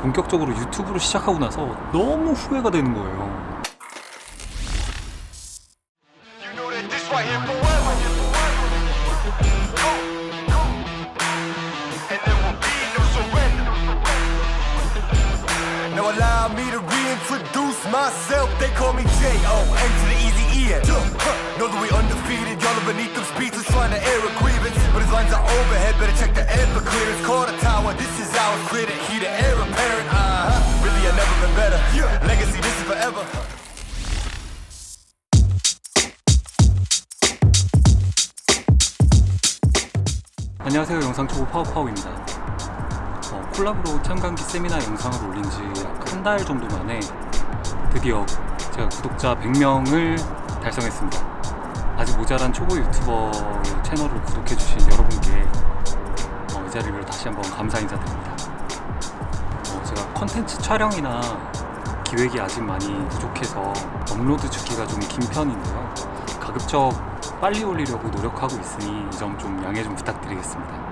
본격적으로 유튜브를 시작하고 나서 너무 후회가 되는 거예요. 안녕하세요. 영상초보 파워파워입니다. 어, 콜라보로 참관기 세미나 영상을 올린 지 약 한 달 정도 만에 드디어 제가 구독자 100명을 달성했습니다. 아직 모자란 초보 유튜버의 채널을 구독해주신 여러분께 어, 이 자리를 다시 한번 감사 인사드립니다. 어, 제가 컨텐츠 촬영이나 기획이 아직 많이 부족해서 업로드 주기가 좀 긴 편인데요. 가급적 빨리 올리려고 노력하고 있으니 이 점 좀 양해 좀 부탁드리겠습니다.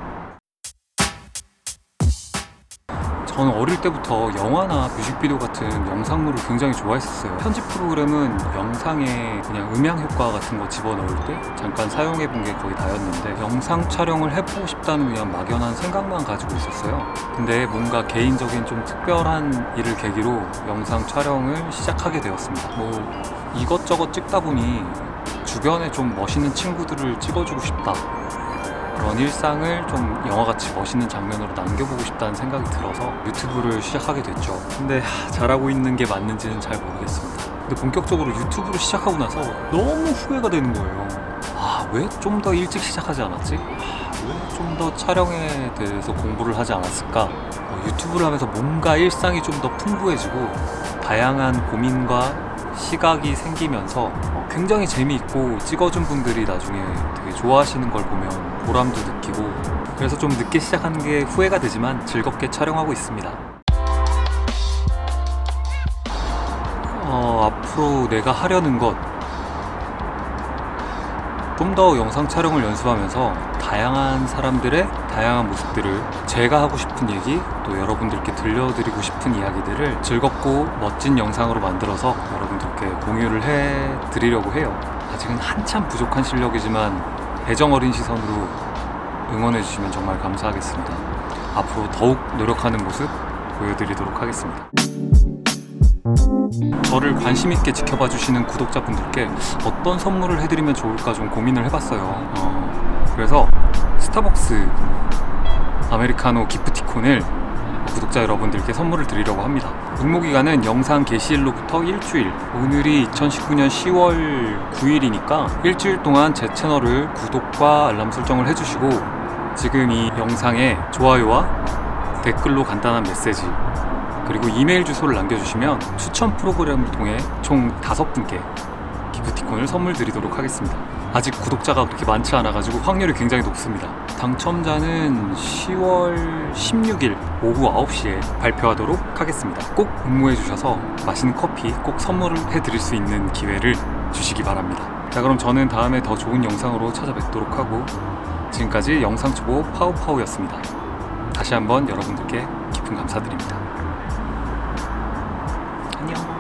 저는 어릴 때부터 영화나 뮤직비디오 같은 영상물을 굉장히 좋아했었어요. 편집 프로그램은 영상에 그냥 음향 효과 같은 거 집어넣을 때 잠깐 사용해 본 게 거의 다였는데 영상 촬영을 해보고 싶다는 그냥 막연한 생각만 가지고 있었어요. 근데 뭔가 개인적인 좀 특별한 일을 계기로 영상 촬영을 시작하게 되었습니다. 뭐 이것저것 찍다 보니 주변에 좀 멋있는 친구들을 찍어주고 싶다. 그런 일상을 좀 영화같이 멋있는 장면으로 남겨보고 싶다는 생각이 들어서 유튜브를 시작하게 됐죠. 근데 하, 잘하고 있는 게 맞는지는 잘 모르겠습니다. 근데 본격적으로 유튜브를 시작하고 나서 너무 후회가 되는 거예요. 아, 왜 좀 더 일찍 시작하지 않았지? 아, 왜좀 더 촬영에 대해서 공부를 하지 않았을까? 어, 유튜브를 하면서 뭔가 일상이 좀 더 풍부해지고 다양한 고민과 시각이 생기면서 어, 굉장히 재미있고 찍어준 분들이 나중에 되게 좋아하시는 걸 보면 보람도 느끼고 그래서 좀 늦게 시작하는 게 후회가 되지만 즐겁게 촬영하고 있습니다. 어, 앞으로 내가 하려는 것, 좀 더 영상 촬영을 연습하면서 다양한 사람들의 다양한 모습들을 제가 하고 싶은 얘기, 또 여러분들께 들려드리고 싶은 이야기들을 즐겁고 멋진 영상으로 만들어서 여러분들께 공유를 해 드리려고 해요. 아직은 한참 부족한 실력이지만 애정 어린 시선으로 응원해 주시면 정말 감사하겠습니다. 앞으로 더욱 노력하는 모습 보여드리도록 하겠습니다. 저를 관심 있게 지켜봐 주시는 구독자분들께 어떤 선물을 해드리면 좋을까 좀 고민을 해봤어요. 어, 그래서 스타벅스 아메리카노 기프티콘을 구독자 여러분들께 선물을 드리려고 합니다. 응모 기간은 영상 게시일로부터 일주일. 오늘이 2019년 10월 9일이니까 일주일 동안 제 채널을 구독과 알람 설정을 해주시고 지금 이 영상에 좋아요와 댓글로 간단한 메시지 그리고 이메일 주소를 남겨주시면 추천 프로그램을 통해 총 다섯 분께 기프티콘을 선물 드리도록 하겠습니다. 아직 구독자가 그렇게 많지 않아가지고 확률이 굉장히 높습니다. 당첨자는 10월 16일 오후 9시에 발표하도록 하겠습니다. 꼭 응모해 주셔서 맛있는 커피 꼭 선물을 해드릴 수 있는 기회를 주시기 바랍니다. 자 그럼 저는 다음에 더 좋은 영상으로 찾아뵙도록 하고 지금까지 영상 초보 파우파우였습니다. 다시 한번 여러분들께 깊은 감사드립니다. 안녕.